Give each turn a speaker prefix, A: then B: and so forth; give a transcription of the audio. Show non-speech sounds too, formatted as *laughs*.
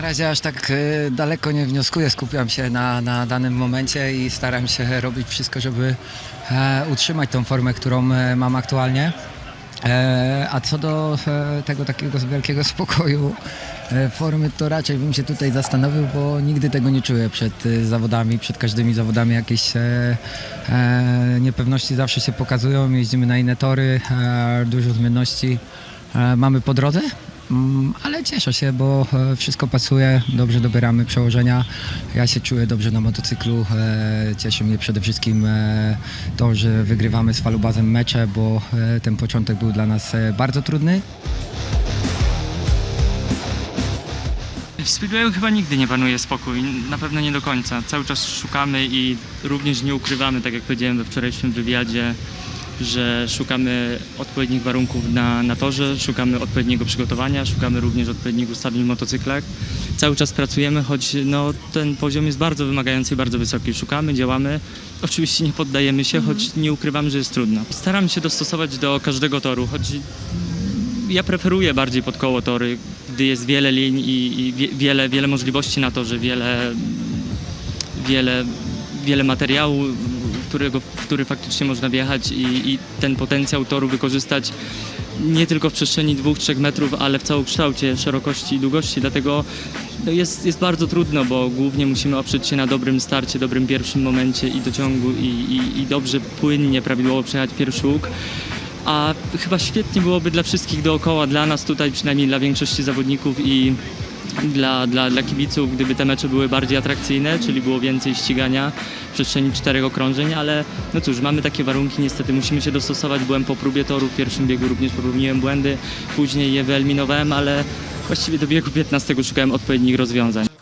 A: razie aż tak e, daleko nie wnioskuję, skupiam się na, na danym momencie i staram się robić wszystko, żeby e, utrzymać tą formę, którą e, mam aktualnie. A co do tego takiego wielkiego *laughs* spokoju formy, to raczej bym się tutaj zastanowił, bo nigdy tego nie czuję przed zawodami, przed każdymi zawodami jakieś niepewności zawsze się pokazują, jeździmy na inne tory, dużo zmienności mamy po drodze. Mm, Ale cieszę się, bo e, wszystko pasuje, dobrze dobieramy przełożenia. Ja się czuję dobrze na motocyklu. e, Cieszy mnie przede wszystkim e, to, że wygrywamy z Falubazem mecze, bo ten początek był dla nas bardzo trudny.
B: W Speedwayu chyba nigdy nie panuje spokój, na pewno nie do końca. Cały czas szukamy i również nie ukrywamy, tak jak powiedziałem we wczorajszym wywiadzie, że szukamy odpowiednich warunków na, na torze, szukamy odpowiedniego przygotowania, szukamy również odpowiednich ustawień w motocyklach. Cały czas pracujemy, choć no, ten poziom jest bardzo wymagający i bardzo wysoki. Szukamy, działamy. Oczywiście nie poddajemy się, choć nie ukrywamy, że jest trudno. Staramy się dostosować do każdego toru, choć ja preferuję bardziej pod koło tory, gdy jest wiele linii i, i wie, wiele, wiele możliwości na torze, wiele, wiele, wiele materiału, którego, w który faktycznie można wjechać i, i ten potencjał toru wykorzystać nie tylko w przestrzeni 2-3 metrów, ale w całokształcie szerokości i długości. Dlatego no jest, jest bardzo trudno, bo głównie musimy oprzeć się na dobrym starcie, dobrym pierwszym momencie i dociągu i, i, i dobrze, płynnie, prawidłowo przejechać pierwszy łuk. A chyba świetnie byłoby dla wszystkich dookoła, dla nas tutaj, przynajmniej dla większości zawodników i dla, dla, dla kibiców, gdyby te mecze były bardziej atrakcyjne, czyli było więcej ścigania w przestrzeni czterech okrążeń, ale no cóż, mamy takie warunki, niestety musimy się dostosować. Byłem po próbie toru, w pierwszym biegu również popełniłem błędy, później je wyeliminowałem, ale właściwie do biegu 15 szukałem odpowiednich rozwiązań.